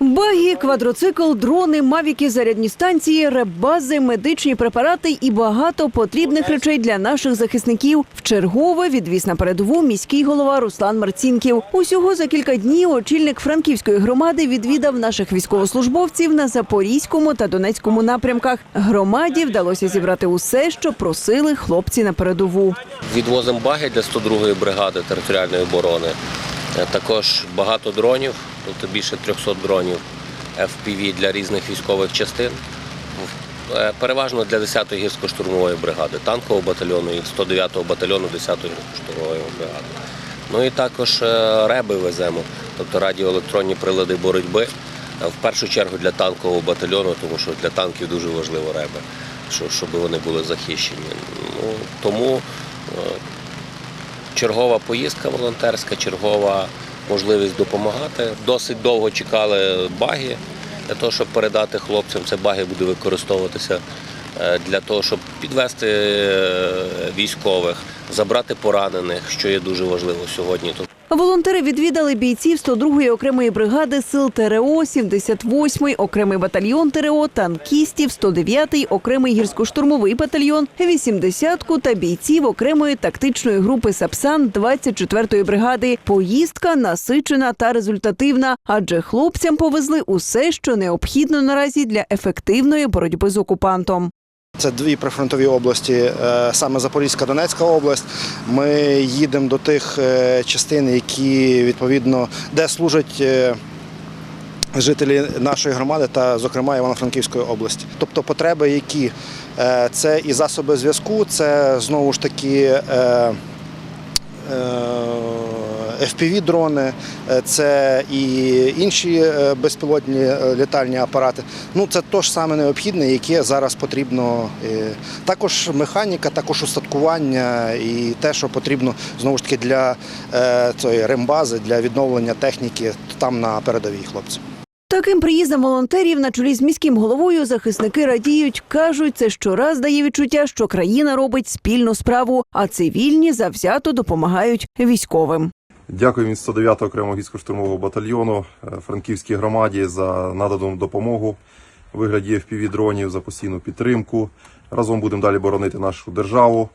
Баги, квадроцикл, дрони, мавіки, зарядні станції, ребази, медичні препарати і багато потрібних речей для наших захисників. Вчергове відвіз на передову міський голова Руслан Марцінків. Усього за кілька днів очільник франківської громади відвідав наших військовослужбовців на запорізькому та донецькому напрямках. Громаді вдалося зібрати усе, що просили хлопці на передову. Відвозимо баги для 102-ї бригади територіальної оборони. Е, Також багато дронів, тобто більше 300 дронів FPV для різних військових частин. Е, Переважно для 10-ї гірсько-штурмової бригади, танкового батальйону і 109-го батальйону 10-ї гірсько-штурмової бригади. Ну і також е, реби веземо, тобто радіоелектронні прилади боротьби. В першу чергу для танкового батальйону, тому що для танків дуже важливо реби, щоб вони були захищені. Ну, тому чергова поїздка волонтерська, чергова можливість допомагати. Досить довго чекали баги для того, щоб передати хлопцям. Це баги буде використовуватися е, для того, щоб підвести е, військових, забрати поранених, що є дуже важливо сьогодні. Волонтери відвідали бійців 102-ї окремої бригади сил ТРО, 78-й окремий батальйон ТРО, танкістів, 109-й окремий гірсько-штурмовий батальйон, 80-ку та бійців окремої тактичної групи Сапсан 24-ї бригади. Поїздка насичена та результативна, адже хлопцям повезли усе, що необхідно наразі для ефективної боротьби з окупантом. Це дві прифронтові області, е, саме Запорізька Донецька область. Ми їдемо до тих е, частин, які відповідно де служать е, жителі нашої громади та, зокрема, Івано-Франківської області. Тобто потреби, які це і засоби зв'язку, це знову ж таки. FPV-дрони, е, це і інші е, безпілотні е, літальні апарати. Ну це то ж саме необхідне, яке зараз потрібно. Також механіка, також устаткування і те, що потрібно знову ж таки для цієї рембази, для відновлення техніки там на передовій хлопці. Таким приїздом волонтерів на чолі з міським головою захисники радіють. кажуть, це щораз дає відчуття, що країна робить спільну справу, а цивільні завзято допомагають військовим. Дякую від 109 окремого гірсько-штурмового батальйону е, Франківській громаді за надану допомогу у вигляді FPV-дронів, за постійну підтримку. Разом будемо далі боронити нашу державу.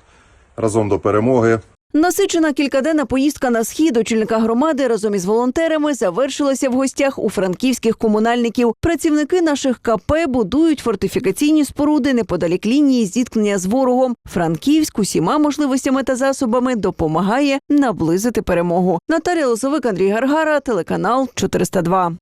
Разом до перемоги. Насичена кількаденна поїздка на схід очільника громади разом із волонтерами завершилася в гостях у франківських комунальників. Працівники наших КП будують фортифікаційні споруди неподалік лінії зіткнення з ворогом. Франківськ усіма можливостями та засобами допомагає наблизити перемогу. Наталія Лозовик, Андрій Гаргара, телеканал 402.